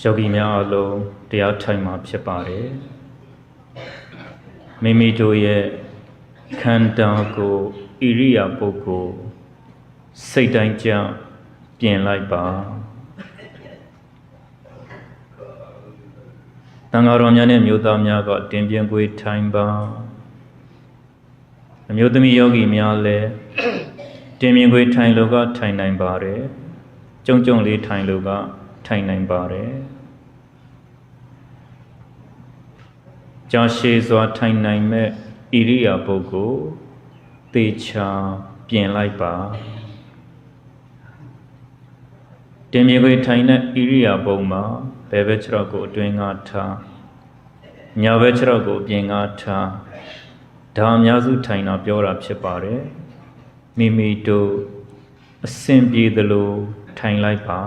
ယောဂီများအလုံးတရားထိုင်မှာဖြစ်ပါတယ်မိမိတို့ရဲ့ခန္ဓာကိုယ်ဣရိယာပုဂ္ဂိုလ်စိတ်တိုင်းကြပြင်လိုက်ပါတန်ဃာတော်များနဲ့မြို့သားများကတင်ပြင်းကွေးထိုင်ပါအမျိုးသမီးယောဂီများလည်းတင်ပြင်းကွေးထိုင်လို့ကထိုင်နိုင်ပါတယ်ကြုံကြုံလေးထိုင်လို့က ထိုင်နိုင်ပါတယ်ကြာရှည်စွာထိုင်နိုင်မဲ့ဣရိယာပုဂ္ဂိုလ်သေချာပြင်လိုက်ပါတင်မြေခွေထိုင်တဲ့ဣရိယာပုမှာဘယ်ဘက်ခြေထောက်ကိုအတွင်းကထားညာဘက်ခြေထောက်ကိုအပြင်ကထားဒါအများစုထိုင်တာပြောတာဖြစ်ပါတယ်မိမိတို့အစဉ်ပြေသလိုထိုင်လိုက်ပါ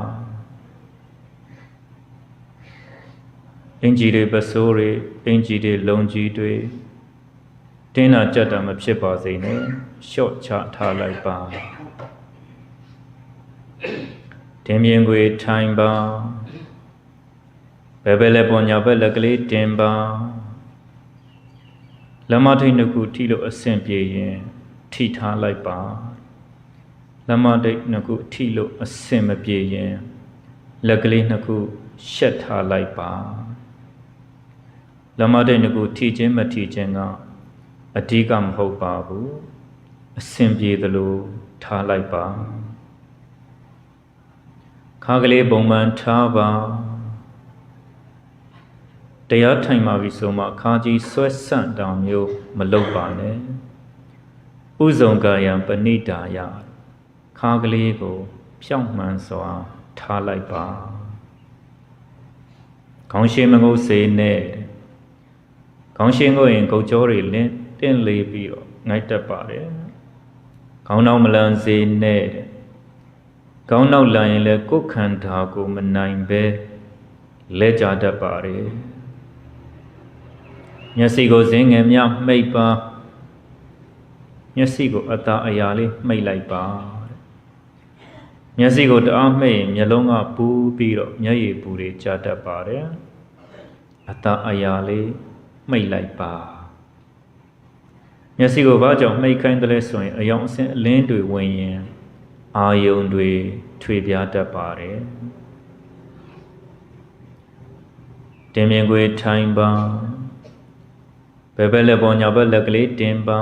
အင်ကြီးတွေပစိုးတွေအင်ကြီးတွေလုံကြီးတွေတင်းတာကြက်တာမဖြစ်ပါစေနဲ့ရှော့ချထားလိုက်ပါတင်မြင်ခွေထိုင်ပါဘယ်ဘက်လက်ပေါ်ညာဘက်လက်ကလေးတင်ပါလက်မထိတ်နှစ်ခုထိလို့အဆင်ပြေရင်ထိထားလိုက်ပါလက်မထိတ်နှစ်ခုထိလို့အဆင်မပြေရင်လက်ကလေးနှစ်ခုရှက်ထားလိုက်ပါ လက်မထိတ်နှစ်ခုထိခြင်းမထိခြင်းကအဓိကမဟုတ်ပါဘူးအဆင်ပြေသလိုထားလိုက်ပါခါကလေးပုံမှန်ထားပါတရားထိုင်ပါပြီဆိုမှခါကြီးဆွဲဆန့်တောင်မျိုးမလုပ်ပါနဲ့ဥဇုံကာယံပဏိတာယခါကလေးကို ဖြောင့်မှန်စွာထားလိုက်ပါခေါင်းရှိမငုပ်စေနဲ့ ခေါင်းရှိငုပ်ရင်ကုတ်ကြောတွေလင်းတင့်လေးပြီးတော့ငိုက်တက်ပါတယ်ခေါင်းနောက်မလန်စေနဲ့ခေါင်းနောက်လာရင်လည်းကိုယ်ခန္ဓာကိုမနိုင်ပဲလဲကြတတ်ပါတယ်မျက်စိကိုဇင်းငယ်များမှိတ်ပါမျက်စိကိုအသာအရာလေးမှိတ်လိုက်ပါမျက်စိကိုတအားမှိတ်ရင်မျက်လုံးကပူပြီးတော့မျက်ရည်ပူတွေကျတတ်ပါတယ်အသာအရာလေး မှိတ်လိုက်ပါမျက်စိကိုဘာကြောင့်မှိတ်ခိုင်းတယ်လဲဆိုရင်အယောင်အဆင်းအလင်းတွေဝင်ရင်အာယုံတွေထွေပြားတတ်ပါတယ်တင်မြင်ခွေထိုင်ပါဘယ်ဘက်လက်ပေါ်ညာဘက်လက်ကလေးတင်ပါ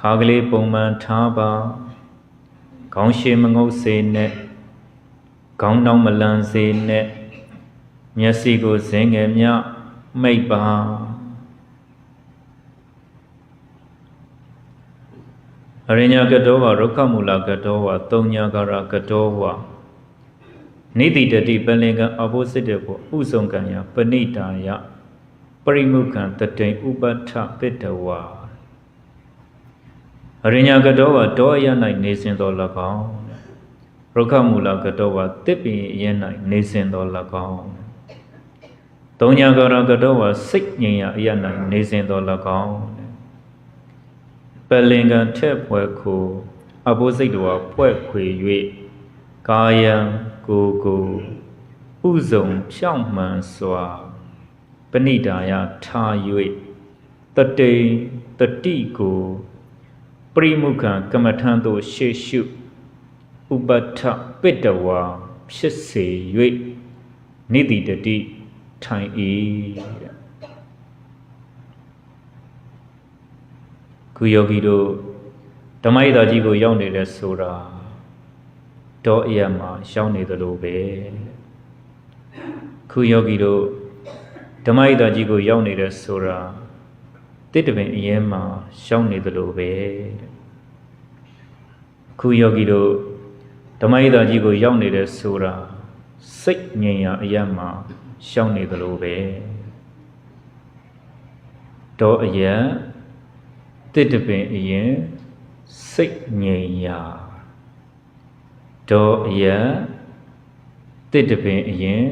ခါကလေးပုံမှန်ထားပါခေါင်းရှည်မငုပ်စေနဲ့ခေါင်းနောက်မလန်စေနဲ့မျက်စိကိုဇင်းငယ်မြ မိတ်ပါအရိညာကတောဝရုက္ခမူလကတောဝသုံညာကာရကတောဝနိတိတတိပလင်္ကအဘုစစ်တေကိုဥဆုံးကံယပဏိတာယပရိမုခံတတိဥပဋ္ဌပိတဝါအရိညာကတောဝတောအရ၌နေစဉ်တော်၎င်းရုက္ခမူလကတောဝတစ်ပင်အရ၌နေစဉ်တော်၎င်း သုံညာကာရကတောဝစိတ်ငြိမ်ရာအရ၌နေစဉ်တော်၎င်းပလင်္ကံထက်ဖွဲခုအဘိုးစိတ်တော်ဖွဲ့ခွေ၍ကာယံကိုကိုဥဇုံဖြောင့်မှန်စွာပဏိတာယထား၍တတိတတိကိုပရိမုခံကမ္မထံသို့ရှေရှုဥပဋ္ဌပိတဝါဖြစ်စေ၍နိတိတတိ ထိုင်၏တဲ့ခုယောဂီတို့ဓမ္မဣဒာကြီးကိုရောက်နေတယ်ဆိုတာတောအရမှာရှောင်းနေသလိုပဲခုယောဂီတို့ဓမ္မဣဒာကြီးကိုရောက်နေတယ်ဆိုတာတစ်တပင်အရင်မှာရှောင်းနေသလိုပဲခုယောဂီတို့ဓမ္မဣဒာကြီးကိုရောက်နေတယ်ဆိုတာစိတ်ငြိမ်ရာအရမှာ ရှောင်းနေသလိုပဲတောအရတစ်တပင်အရင်စိတ်ငြိမ်ရာဒေါ်အယတစ်တပင်အရင်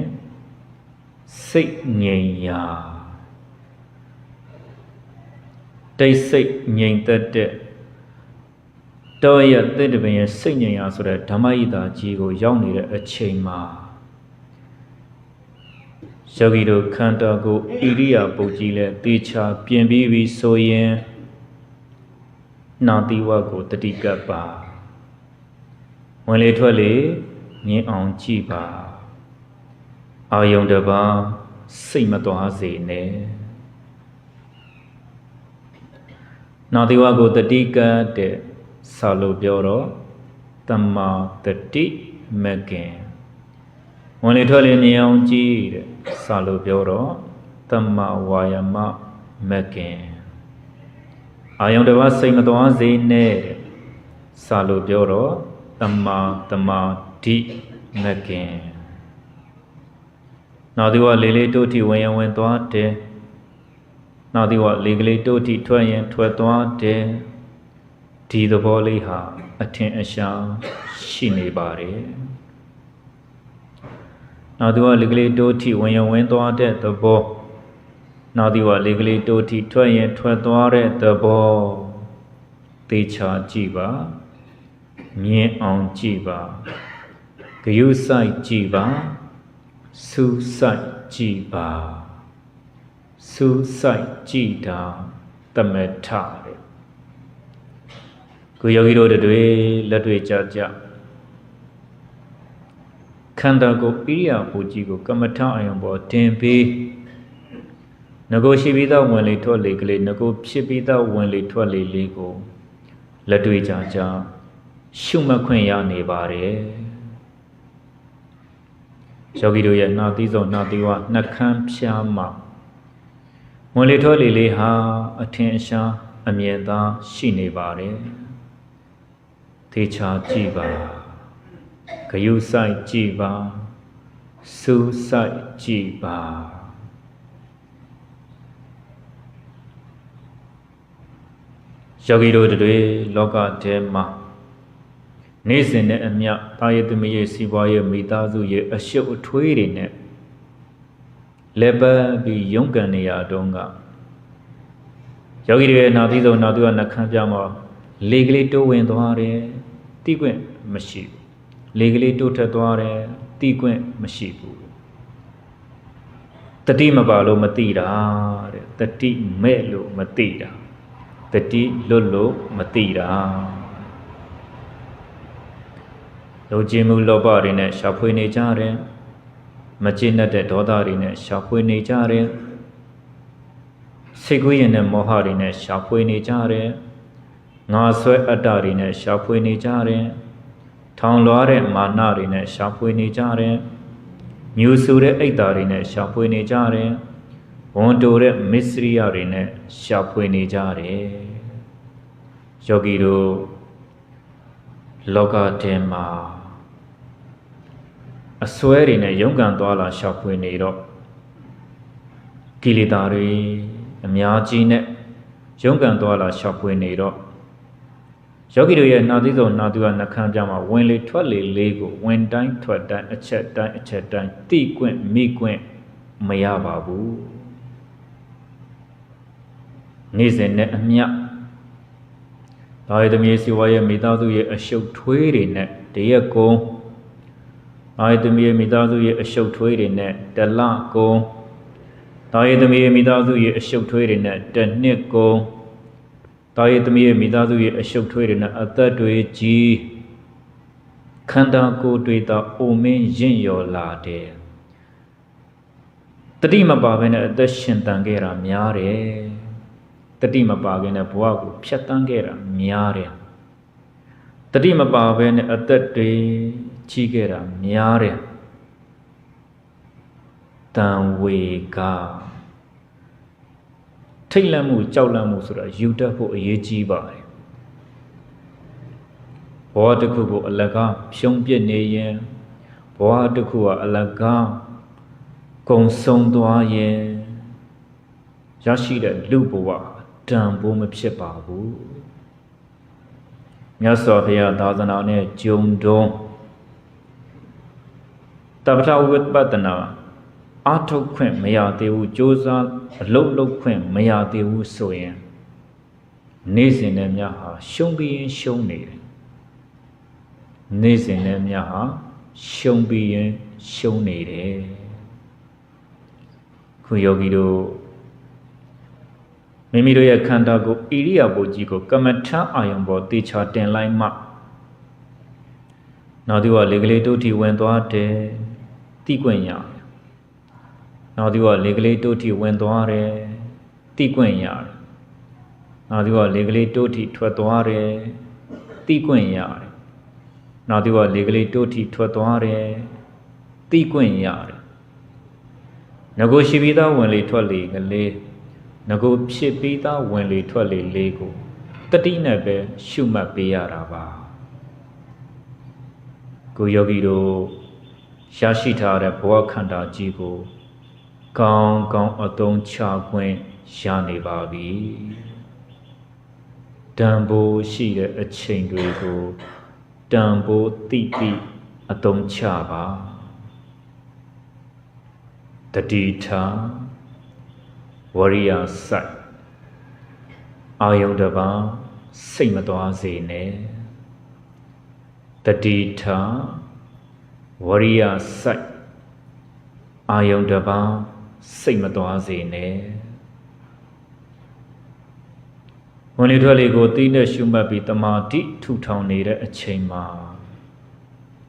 စိတ်ငြိမ်ရာတိတ်စိတ်ငြိမ်သက်တဲ့တောရတစ်တပင်ရဲ့စိတ်ငြိမ်ရာဆိုတဲ့ဓမ္မဣတာကြီးကိုရောက်နေတဲ့အချိန်မှာ ယောဂီတို့ခန္ဓာကိုယ်ဣရိယာပုတ်ကြီးလဲတေချာပြင်ပြီးပြီဆိုရင်နာတိဝကိုတတိကပ်ပါဝင်လေထွက်လေမြင်အောင်ကြည့်ပါအာယုံတစ်ပါးစိတ်မသွားစေနဲ့နာတိဝကိုတတိကပ်တဲ့စာလို့ပြောတော့တမ္မာတတိမကင် ဝင်လေထွက်လေမြင်အောင်ကြည့်တဲ့စာလို့ပြောတော့တမ္မာဝါယမမကင်အာယုံတစ်ပါးစိတ်မသွားစေနဲ့တဲ့စာလို့ပြောတော့တမ္မာတမာဓိမကင်နောက်ဒီဝလေးလေးတို့ထိဝင်ရဝင်သွားတယ်နောက်ဒီဝလေးကလေးတို့ထိထွက်ရင်ထွက်သွားတယ်ဒီသဘောလေးဟာအထင်အရှားရှိနေပါတယ် နောက်ဒီဝလေးကလေးတို့ထိဝင်ရဝင်သွားတဲ့သဘောနောက်ဒီဝလေးကလေးတို့ထိထွက်ရင်ထွက်သွားတဲ့သဘောသေချာကြည့်ပါမြင်အောင်ကြည့်ပါဂယုစိုက်ကြည့်ပါစူးစိုက်ကြည့်ပါစူးစိုက်ကြည့်တာတမထတဲ့ကိုယောဂီတို့တွေလက်တွေကြကြခ န္ဓာကိုယ်ဣရိယာပုကြီးကို ကမ္မထအယံပေါ်တင်ပြီးငကိုရှိပြီးသားဝင်လေထွက်လေကလေးငကိုဖြစ်ပြီးသားဝင်လေထွက်လေလေးကိုလက်တွေကြကြရှုမှတ်ခွင့်ရနေပါတယ်ယောဂီတို့ရဲ့နှာသီးစုံနှာသီးဝနှကန်းဖြားမှာဝင်လေထွက်လေလေးဟာအထင်အရှားအမြင်သာရှိနေပါတယ်သေချာကြည့်ပါ ဂယုဆိုင်ကြည့်ပါစူးဆိုင်ကြည့်ပါယောဂီတို့တွေလောကထဲမှာနေ့စဉ်နဲ့အမျှတာယသမီးရဲ့စီးပွားရေးမိသားစုရဲ့အရှုပ်အထွေးတွေနဲ့လက်ပတ်ပြီးရုန်းကန်နေရတော့ကယောဂီတွေရဲ့နာသီးဆုံးနာသီးဝနှခမ်းပြမှာလေကလေးတိုးဝင်သွားတယ်တိကွင့်မရှိဘူး လေကလေးတိုးထက်သွားတယ်တိကွင့်မရှိဘူးတတိမပါလို့မတိတာတဲ့တတိမဲ့လို့မတိတာတတိလွတ်လို့မတိတာလိုချင်မှုလောဘတွေနဲ့ရှာဖွေနေကြတယ်မကျေနပ်တဲ့ဒေါသတွေနဲ့ရှာဖွေနေကြတယ်စိတ်ကူးရင်တဲ့မောဟတွေနဲ့ရှာဖွေနေကြတယ်ငါဆွဲအတ္တတွေနဲ့ရှာဖွေနေကြတယ် ထောင်လွားတဲ့မာနတွေနဲ့ရှာဖွေနေကြတယ်ညူဆူတဲ့အိတ်တာတွေနဲ့ရှာဖွေနေကြတယ်ဝန်တိုတဲ့မစ္စရိယတွေနဲ့ရှာဖွေနေကြတယ်ယောဂီတို့လောကထဲမှာအစွဲတွေနဲ့ရုန်းကန်သွားလာရှာဖွေနေတော့ကိလေသာတွေအများကြီးနဲ့ရုန်းကန်သွားလာရှာဖွေနေတော့ ယောဂီတို့ရဲ့နာသီးစုံနာသူကနှခမ်းပြမှာဝင်လေထွက်လေလေးကိုဝင်တိုင်းထွက်တိုင်းအချက်တိုင်းအချက်တိုင်းတိကွင့်မိကွင့်မရပါဘူးနေ့စဉ်နဲ့အမျှဒါရသမီးစီဝါရဲ့မိသားစုရဲ့အရှုပ်ထွေးတွေနဲ့တရက်ကုန်းဒါရသမီးရဲ့မိသားစုရဲ့အရှုပ်ထွေးတွေနဲ့တလကုန်းဒါရသမီးရဲ့မိသားစုရဲ့အရှုပ်ထွေးတွေနဲ့တနှစ်ကု န်းဒါရသမီးရဲ့မိသားစုရဲ့အရှုပ်ထွေးတွေနဲ့အသက်တွေကြီးခန္ဓာကိုယ်တွေသာအိုမင်းရင့်ရော်လာတယ်တတိမပါဘဲနဲ့အသက်ရှင်တန်ခဲ့တာများတယ်တတိမပါခင်နဲ့ဘဝကိုဖြတ်တန်းခဲ့တာများတယ်တတိမပါဘဲနဲ့အသက်တွေကြီးခဲ့တာများတယ်တန်ဝေက ထိတ်လန့်မှုကြောက်လန့်မှုဆိုတာယူတတ်ဖို့အရေးကြီးပါတယ်ဘဝတစ်ခုကိုအလကားဖြုံးပြစ်နေရင်ဘဝတစ်ခုကအလကားကုံဆုံးသွားရင်ရရှိတဲ့လူဘဝတန်ဖိုးမဖြစ်ပါဘူးမြတ်စွာဘုရားသာသနာနဲ့ဂျုံတုံးတပ္ပထဝိပဿနာအာထုတ်ခွင့်မရသေးဘူးစ조사 အလုတ်လုတ်ခွင့်မရသေးဘူးဆိုရင်နေ့စဉ်နဲ့မြတ်ဟာရှုံးပြီးရင်ရှုံးနေတယ်နေ့စဉ်နဲ့မြတ်ဟာရှုံးပြီးရင်ရှုံးနေတယ်ယောဂီတို့ယောဂီတို့ခန္ဓာကိုယ်ဣရိယာပုကြီးကိုကမ္မထအယံပေါ်တင်ပြီးငကိုရှိပြီးသားဝင်လေထွက်လေကလေးငကိုဖြစ်ပြီးသားဝင်လေထွက်လေလေးကိုငကိုခုယောဂီတို့မိမိတို့ရဲ့ခန္ဓာကိုယ်ဣရိယာပုကြီးကို ကမ္မထအာယုံပေါ်တေချာတင်လိုက်မှနောက်ဒီကလေကလေးတို့ထီဝင်သွားတယ်တိကွင့်ရတယ် နောက်ဒီကလေကလေးတို့ထီဝင်သွားတယ်တိကွင့်ရတယ်နောက်ဒီကလေကလေးတို့ထီထွက်သွားတယ်တိကွင့်ရတယ်နောက်ဒီကလေကလေးတို့ထီထွက်သွားတယ်တိကွင့်ရတယ်ငကိုရှိပြီးသားဝင်လေထွက်လေကလေးငကိုဖြစ်ပြီးသားဝင်လေထွက်လေလေးကိုတတိနဲ့ပဲရှုမှတ်ပေးရတာပါကိုယောဂီတို့ရရှိထားတဲ့ဘဝခန္ဓာကြီးကို ကောင်းကောင်းအသုံးချခွင့်ရနေပါပြီတန်ဖိုးရှိတဲ့အချိန်တွေကိုတန်ဖိုးတိတိအသုံးချပါတတိထားဝရိယစိုက်အာယုန်တပါစိတ်မသွားစေနဲ့တတိထားဝရိယစိုက်အာယုန်တပါ စိတ်မသွားစေနဲ့ဝင်လေထွက်လေကိုသိနဲ့ရှုမှတ်ပြီးတမာတိထူထောင်နေတဲ့အချိန်မှာ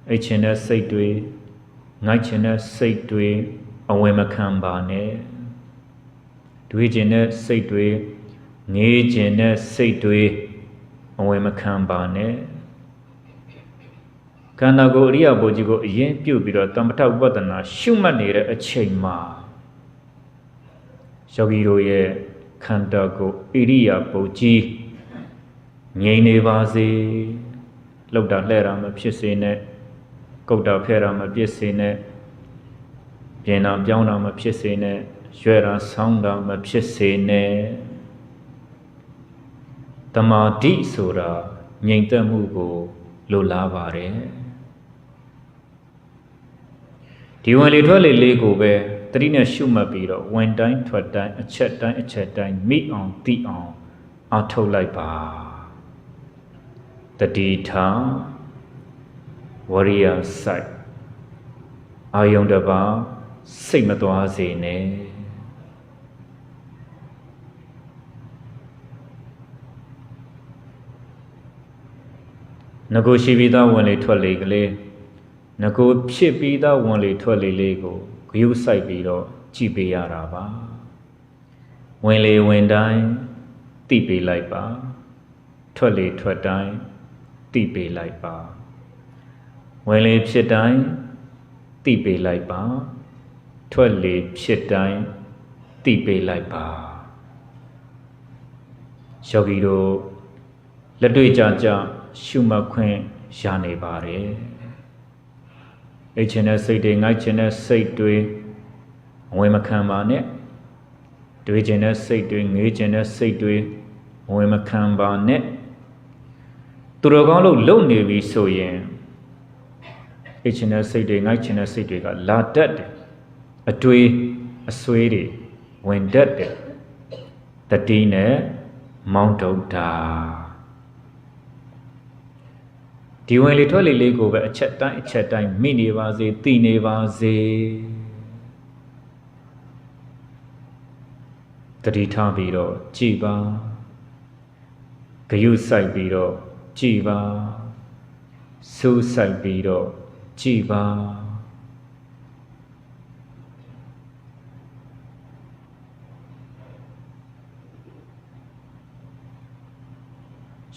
အဲ့ချင်းတဲ့စိတ်တွေငိုက်ချင်းတဲ့စိတ်တွေအဝင်မခံပါနဲ့တွေးခြင်းတဲ့စိတ်တွေငေးခြင်းတဲ့စိတ်တွေအဝင်မခံပါနဲ့ခန္ဓာကိုယ်အရိယာဘုကြီးကိုအရင်ပြုတ်ပြီးတော့တမ္ပထဥပဒနာရှုမှတ်နေတဲ့အချိန်မှာ ယောဂီတို့ရဲ့ခန္ဓာကိုယ်ဣရိယာပုကြီးငြိမ်နေပါစေလောက်တာလှဲ့တာမဖြစ်စေနဲ့ကုတ်တာဖဲ့တာမဖြစ်စေနဲ့ပြင်တာပြောင်းတာမဖြစ်စေနဲ့ရွယ်တာဆောင်းတာမဖြစ်စေနဲ့တမာတိဆိုတာငြိမ်သက်မှုကိုလိုလားပါတယ်ဒီဝင်လေထွက်လေလေးကိုပဲ တတိနဲ့ရှုမှတ်ပြီးတော့ဝင်တိုင်းထွက်တိုင်းအချက်တိုင်းအချက်တိုင်းမိအောင်သိအောင်အထုတ်လိုက်ပါတတိထားဝရိယစိုက်အာယုံတပါစိတ်မသွားစေနဲ့ငကိုရှိပြီးသားဝင်လေထွက်လေကလေးငကိုဖြစ်ပြီးသားဝင်လေထွက်လေလေးကို ဂယုစိုက်ပြီးတော့ကြည်ပေးရတာပါဝင်လေဝင်တိုင်းတိပေးလိုက်ပါထွက်လေထွက်တိုင်းတိပေးလိုက်ပါဝင်လေဖြစ်တိုင်းတိပေးလိုက်ပါထွက်လေဖြစ်တိုင်းတိပေးလိုက်ပါယောဂီတို့လက်တွေ့ကြကြရှုမှတ်ခွင့်ရနေပါတယ် အိတ်ချင်တဲ့စိတ်တွေငိုက်ချင်တဲ့စိတ်တွေအဝင်မခံပါနဲ့တွေးချင်တဲ့စိတ်တွေငေးချင်တဲ့စိတ်တွေအဝင်မခံပါနဲ့သူတော်ကောင်းလို့လုံနေပြီဆိုရင်အိတ်ချင်တဲ့စိတ်တွေငိုက်ချင်တဲ့စိတ်တွေကလာတတ်တယ်အတွေးအဆွေးတွေဝင်တတ်တယ်တတိနဲ့မောင်းတုတ်တာ ဒီဝင်လေထွက်လေလေးကိုပဲအချက်တိုင်းအချက်တိုင်းမိနေပါစေသိနေပါစေတတိထားပြီးတော့ကြည်ပါဂယုစိုက်ပြီးတော့ကြည်ပါစူးစိုက်ပြီးတော့ကြည်ပါ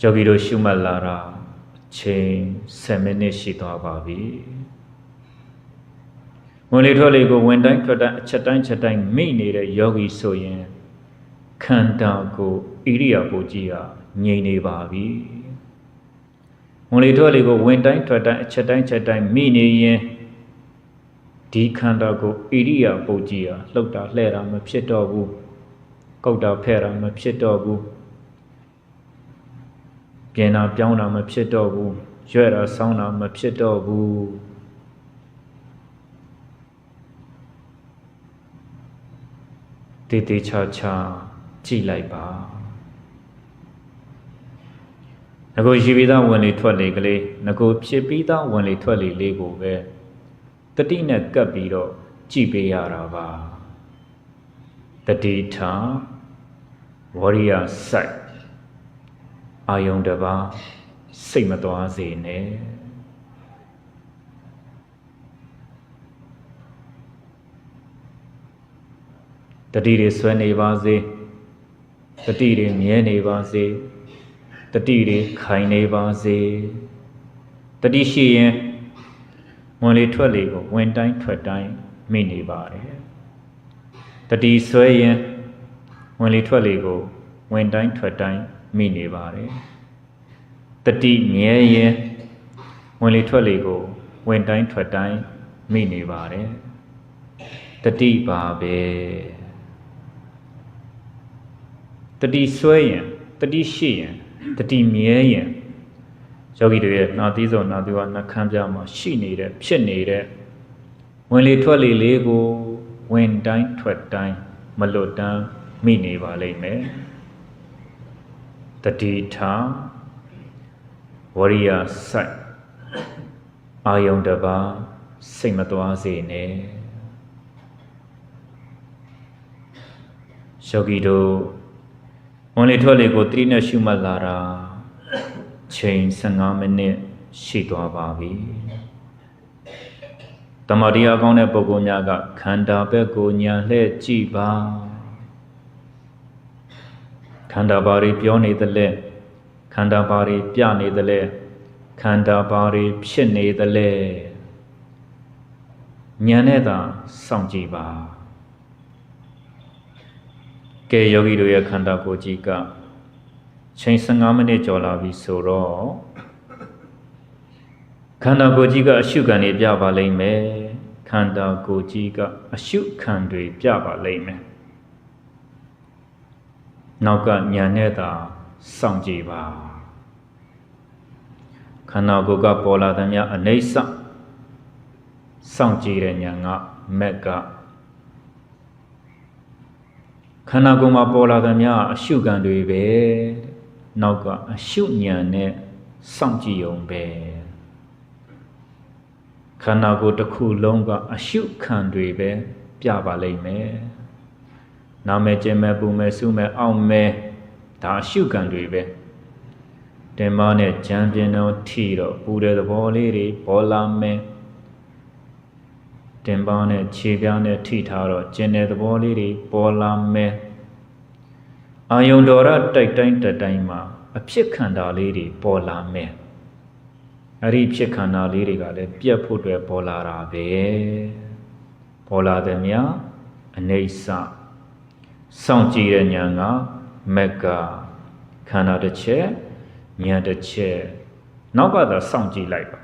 ယောဂီတို့ရှုမှတ်လာတာ ချိန်7မိနစ်ရှိသွားပါပြီဝင်လေထွက်လေကိုဝင်တိုင်းထွက်တိုင်းအချက်တိုင်းချက်တိုင်းမိနေတဲ့ယောဂီဆိုရင်ခန္ဓာကိုဣရိယာပုကြီးဟာငြိမ်နေပါပြီဝင်လေထွက်လေကိုဝင်တိုင်းထွက်တိုင်းအချက်တိုင်းချက်တိုင်းမိနေရင်ဒီခန္ဓာကိုဣရိယာပုကြီးဟာလှုပ်တာလှဲ့တာမဖြစ်တော့ဘူးကုတ်တာဖဲ့တာမဖြစ်တော့ဘူး ပြင်တာပြောင်းတာမဖြစ်တော့ဘူးရွက်တာဆောင်းတာမဖြစ်တော့ဘူးတေးသေးချာချာကြည့်လိုက်ပါငကိုရှိပြီးသားဝင်လေထွက်လေကလေးငကိုဖြစ်ပြီးသားဝင်လေထွက်လေလေးကိုပဲတတိနဲ့ကပ်ပြီးတော့ကြည့်ပေးရတာပါတတိထာဝရိယစိုက် အာယုံတစ်ပါးစိတ်မသွားစေနဲ့တတိတွေဆွဲနေပါစေတတိတွေမြဲနေပါစေတတိတွေခိုင်နေပါစေတတိရှိရင်ဝင်လေထွက်လေကိုဝင်တိုင်းထွက်တိုင်းမိနေပါတယ်တတိဆွဲရင်ဝင်လေထွက်လေကိုဝင်တိုင်းထွက်တိုင်း မိနေပါတယ်တတိမြဲရင်ဝင်လေထွက်လေကိုဝင်တိုင်းထွက်တိုင်းမိနေပါတယ်တတိပါပဲတတိဆွဲရင်တတိရှိရင်တတိမြဲရင်ယောဂီတွေရဲ့နာသီးစုံနာသီဝနှခမ်းပြမှာရှိနေတဲ့ဖြစ်နေတဲ့ဝင်လေထွက်လေလေးကိုဝင်တိုင်းထွက်တိုင်းမလွတ်တမ်းမိနေပါလိမ့်မယ် တတိထာဝရိယစိုက်အာယုံတစ်ပါးစိတ်မသွားစေနဲ့ယောဂီတို့ဝင်လေထွက်လေကိုသတိနဲ့ရှုမှတ်လာတာချိန်15မိနစ်ရှိသွားပါပြီတမတရားကောင်းတဲ့ပုဂ္ဂိုလ်များကခန္ဓာဘက်ကိုညာလှည့်ကြည့်ပါ ခန္ဓာဘာတွေပြောနေသလဲခန္ဓာဘာတွေပြနေသလဲခန္ဓာဘာတွေဖြစ်နေသလဲဉာဏ်နဲ့သာစောင့်ကြည့်ပါကဲယောဂီတို့ရဲ့ခန္ဓာကိုယ်ကြီးကချိန်15မိနစ်ကျော်လာပြီဆိုတော့ခန္ဓာကိုယ်ကြီးကအရှုခံတွေပြပါလိမ့်မယ်ခန္ဓာကိုယ်ကြီးကအရှုခံတွေပြပါလိမ့်မယ် နောက်ကညာနဲ့သာစောင့်ကြည့်ပါခန္ဓာကိုယ်ကပေါ်လာသည်များအနေဆစောင့်ကြည့်တဲ့ညာကမက်ကခန္ဓာကိုယ်မှာပေါ်လာသမျှအရှုခံတွေပဲနောက်ကအရှုဉဏ်နဲ့စောင့်ကြည့်ုံပဲခန္ဓာကိုယ်တစ်ခုလုံးကအရှုခံတွေပဲပြပါလိမ့်မယ် နာမည်ကျင်မဲ့ပူမဲ့စုမဲ့အောင့်မဲ့ဒါအရှုခံတွေပဲတင်မနဲ့ကြံပြင်းတော့ထီတော့ပူတဲ့သဘောလေးတွေပေါ်လာမယ်တင်ပန်းနဲ့ခြေပြားနဲ့ထိထားတော့ကျင်တဲ့သဘောလေးတွေပေါ်လာမယ်အာယုံတော်ရတိုက်တိုင်းတိုက်တိုင်းမှာအဖြစ်ခန္ဓာလေးတွေပေါ်လာမယ်အဲ့ဒီဖြစ်ခန္ဓာလေးတွေကလည်းပြက်ဖို့အတွက်ပေါ်လာတာပဲပေါ်လာတဲ့မြအနေဆ စောင့်ကြည့်တဲ့ညာကမက်ကခန္ဓာတစ်ချက်ညာတစ်ချက်နောက်ကသာစောင့်ကြည့်လိုက်ပါ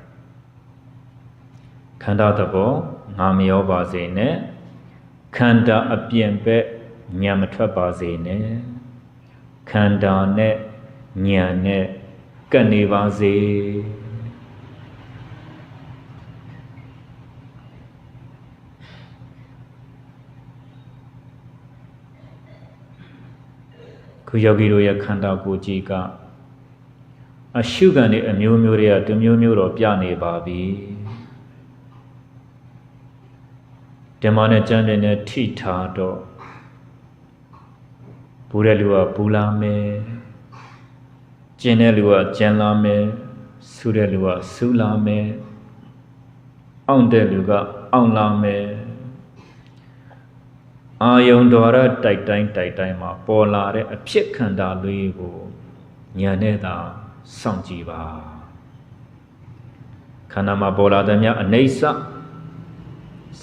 ခန္ဓာသဘောငါမရောပါစေနဲ့ခန္ဓာအပြင်ဘက်ညာမထွက်ပါစေနဲ့ခန္ဓာနဲ့ညာနဲ့ကပ်နေပါစေ ခုယောဂီတို့ရဲ့ခန္ဓာကိုယ်ကြီးကအရှုခံတွေအမျိုးမျိုးတွေကတမျိုးမျိုးတော့ပြနေပါပြီဓမ္မနဲ့ကျမ်းတဲ့နဲ့ထိထားတော့ဘူးတဲ့လူကဘူးလာမယ်ကျင်တဲ့လူကကျင်လာမယ်ဆူတဲ့လူကဆူလာမယ်အောင့်တဲ့လူကအောင့်လာမယ် အာယုံတော်ရတိုက်တိုင်းတိုက်တိုင်းမှာပေါ်လာတဲ့အဖြစ်ခန္ဓာလေးကိုညာနဲ့သာစောင့်ကြည့်ပါခန္ဓာမှာပေါ်လာတဲ့မြအနေဆ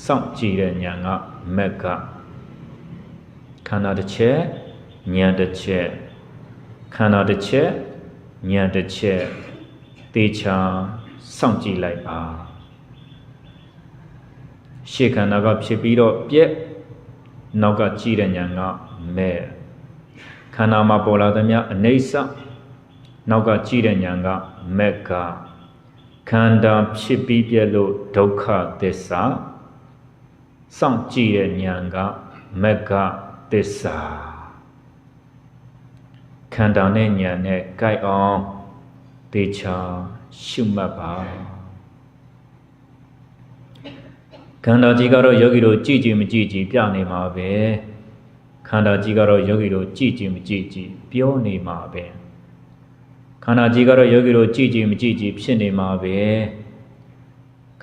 စောင့်ကြည့်တဲ့ညာကမက်ကခန္ဓာတစ်ချက်ညာတစ်ချက်ခန္ဓာတစ်ချက်ညာတစ်ချက်တေချာစောင့်ကြည့်လိုက်ပါရှေ့ခန္ဓာကဖြစ်ပြီးတော့ပြက် နောက်ကကြည့်တဲ့ညာကမဲ့ခန္ဓာမှာပေါ်လာသမျှအနေဆနောက်ကကြည့်တဲ့ညာကမက်ကခန္ဓာဖြစ်ပြီးပြက်လို့ဒုက္ခသစ္စာစောင့်ကြည့်တဲ့ညာကမက်ကသစ္စာခန္ဓာနဲ့ညာနဲ့ကြိုက်အောင်တေချာရှုမှတ်ပါ ခန္ဓာကြီးကတော့ယောဂီတို့ကြည်ကြည်မကြည်ကြည်ပြနေမှာပဲခခန္ဓာကြီးကတော့ယောဂီတို့ကြည်ကြည်မကြည်ကြည်ပြောနေမှာပဲခန္ဓာကြီးကတော့ယောဂီတို့ကြည်ကြည်မကြည်ကြည်ဖြစ်နေမှာပဲ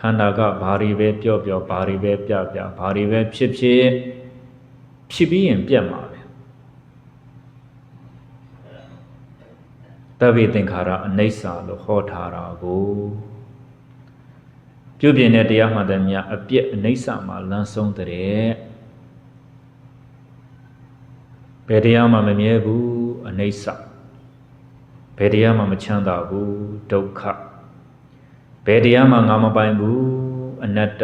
ခန္ဓာကဘာတွေပဲပြောပြောဘာတွေပဲပြပြဘာတွေပဲဖြစ်ဖြစ်ဖြစ်ပြီးရင်ပြတ်မှာပဲတဗ္ဗေသင်္ခါရအနိစ္စလို့ဟောထားတာကို ပြုပြင်တဲ့တရားမှန်တယ်များအပြစ်အနိစ္စမှာလမ်းဆုံးတဲ့ဘယ်တရားမှမမြဲဘူးအနိစ္စဘယ်တရားမှမချမ်းသာဘူးဒုက္ခဘယ်တရားမှငါမပိုင်ဘူးအနတ္တ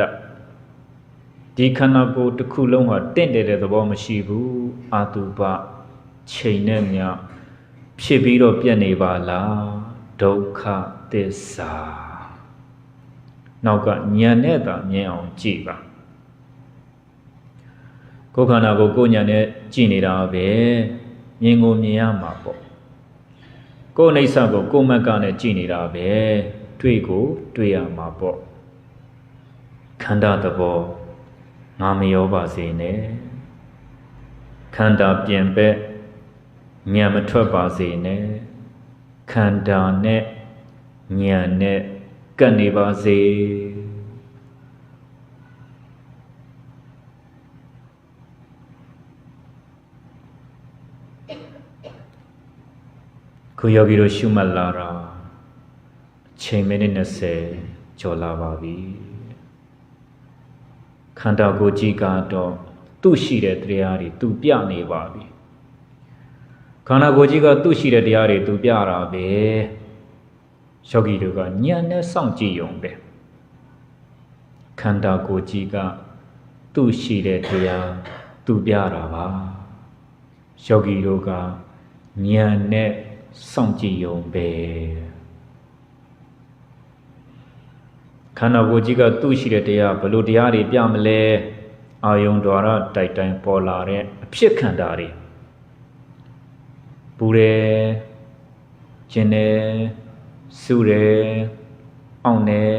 ဒီခန္ဓာကိုယ်တစ်ခုလုံးဟာတင့်တယ်တဲ့သဘောမရှိဘူးအာတုပချိန်နဲ့မြဖြစ်ပြီးတော့ပြတ်နေပါလားဒုက္ခသစ္စာ နောက်ကညံနဲ့သာမြင်အောင်ကြည့်ပါကိုယ်ခန္ဓာကိုကိုယ်ညာနဲ့ကြည်နေတာပဲမြင်ကိုမြင်ရမှာပေါ့ကိုယ်အိဋ္ဌကိုကိုယ်မက်ကနဲ့ကြည်နေတာပဲတွေ့ကိုတွေ့ရမှာပေါ့ခန္ဓာသဘောငါမရောပါစေနဲ့ခန္ဓာပြင်ပက်ညံမထွက်ပါစေနဲ့ခန္ဓာနဲ့ညံနဲ့ ကပ်နေပါစေခုယောဂီတို့ရှုမှတ်လာတာအချိန်မိနစ်20ကျော်လာပါပြီခန္ဓာကိုယ်ကြီးကတော့သူ့ရှိတဲ့တရားတွေသူပြနေပါပြီခန္ဓာကိုယ်ကြီးကသူ့ရှိတဲ့တရားတွေသူပြတာပဲ ယောဂီတို့ကညံနဲ့စောင့်ကြည့်ရုံပဲခန္ဓာကိုယ်ကြီးကသူ့ရှိတဲ့တရားသူပြတာပါယောဂီတို့ကညံနဲ့စောင့်ကြည့်ရုံပဲခန္ဓာကိုယ်ကြီးကသူ့ရှိတဲ့တရားဘယ်လိုတရားတွေပြမလဲအာယုံ द्वार တိုက်တိုင်းပေါ်လာတဲ့အဖြစ်ခန္ဓာတွေပူတယ်ကျင်တယ် ဆူတယ်အောင်တယ်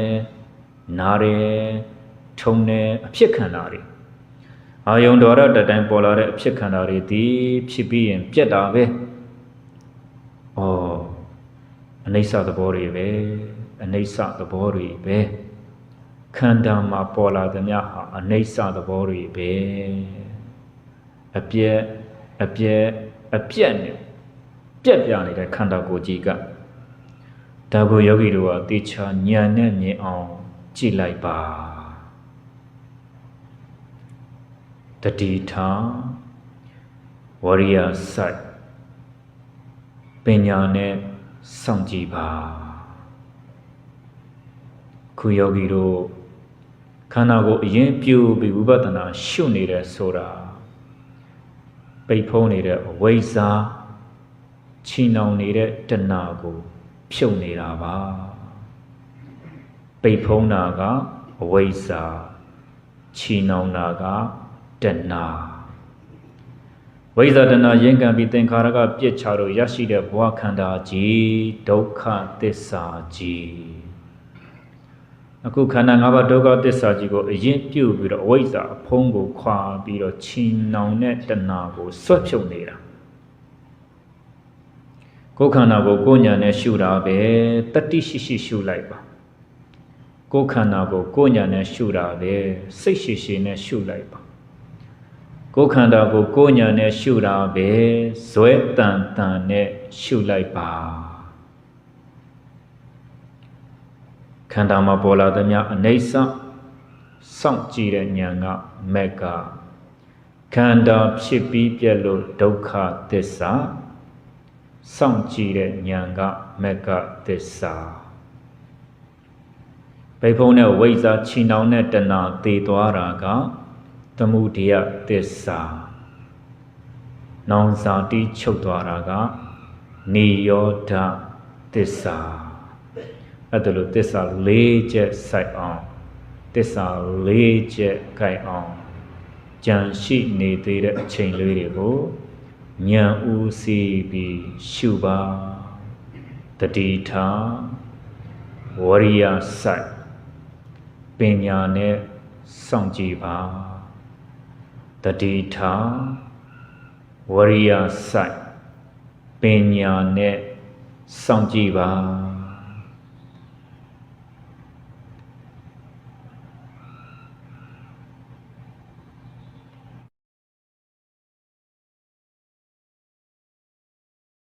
နားတယ်ထုံတယ်အဖြစ်ခန္ဓာတွေအာယုံတော်ရတတိုင်းပေါ်လာတဲ့အဖြစ်ခန္ဓာတွေဒီဖြစ်ပြီးရင်ပြက်တာပဲဩအနိစ္စသဘောတွေပဲအနိစ္စသဘောတွေပဲခန္ဓာမှာပေါ်လာသမျှဟာအနိစ္စသဘောတွေပဲအပြက်အပြက်အပြက်နဲ့ပြက်ပြနေတဲ့ခန္ဓာကိုယ်ကြီးက ဒါကိုယောဂီတို့ကတေချာညံနဲ့မြင်အောင်ကြည့်လိုက်ပါတတိထာဝရိယစိုက်ပညာနဲ့စောင့်ကြည့်ပါခုယောဂီတို့ခန္ဓာကိုယ်အရင်ပြုပြီးဝိပဿနာရှုနေတဲ့ဆိုတာပိတ်ဖုံးနေတဲ့အဝိဇ္ဇာချီနှောင်နေတဲ့တဏှာကို ဖြုတ်နေတာပါပိတ်ဖုံးတာကအဝိဇ္ဇာချီနှောင်တာကတဏှာဝိဇ္ဇာတဏရင်ကံပြီးသင်္ခါရကပြစ်ချလို့ရရှိတဲ့ဘဝခန္ဓာကြီးဒုက္ခသစ္စာကြီးအခုခန္ဓာ၅ပါးဒုက္ခသစ္စာကြီးကိုအရင်ပြုတ်ပြီးတော့အဝိဇ္ဇာအဖုံးကိုခွာပြီးတော့ချီနှောင်တဲ့တဏကိုဆွတ်ဖြုတ်နေတာ ကိုယ်ခန္ဓာကိုကိုယ်ညာနဲ့ရှုတာပဲတတိရှိရှိရှုလိုက်ပါကိုယ်ခန္ဓာကိုကိုယ်ညာနဲ့ရှုတာပဲစိတ်ရှိရှိနဲ့ရှုလိုက်ပါကိုယ်ခန္ဓာကိုကိုယ်ညာနဲ့ရှုတာပဲဇွဲတန်တန်နဲ့ရှုလိုက်ပါခန္ဓာမှာပေါ်လာသမျှအနေဆစောင့်ကြည့်တဲ့ဉာဏ်ကမက်ကခန္ဓာဖြစ်ပြီးပြက်လို့ဒုက္ခသစ္စာ စောင့်ကြည့်တဲ့ဉာဏ်ကမက်ကသစ္စာဘိဖုံးနဲ့ဝိဇ္ဇာချီနှောင်တဲ့တဏှာတည်သွားတာကသမုဒယသစ္စာနောင်စာတိချုပ်သွားတာကနေယောဓသစ္စာအဲ့ဒါလို့သစ္စာ၄ချက်စိုက်အောင်သစ္စာ၄ချက်ကြိုက်အောင်ကြံရှိနေသေးတဲ့အချိန်လေးတွေကို ဉာဏ်ဦးစီးပြီးရှုပါတတိထာဝရိယစိုက်ပညာနဲ့စောင့်ကြည့်ပါတတိထာဝဝရိယစိုက်ပညာနဲ့စောင့်ကြည့်ပါ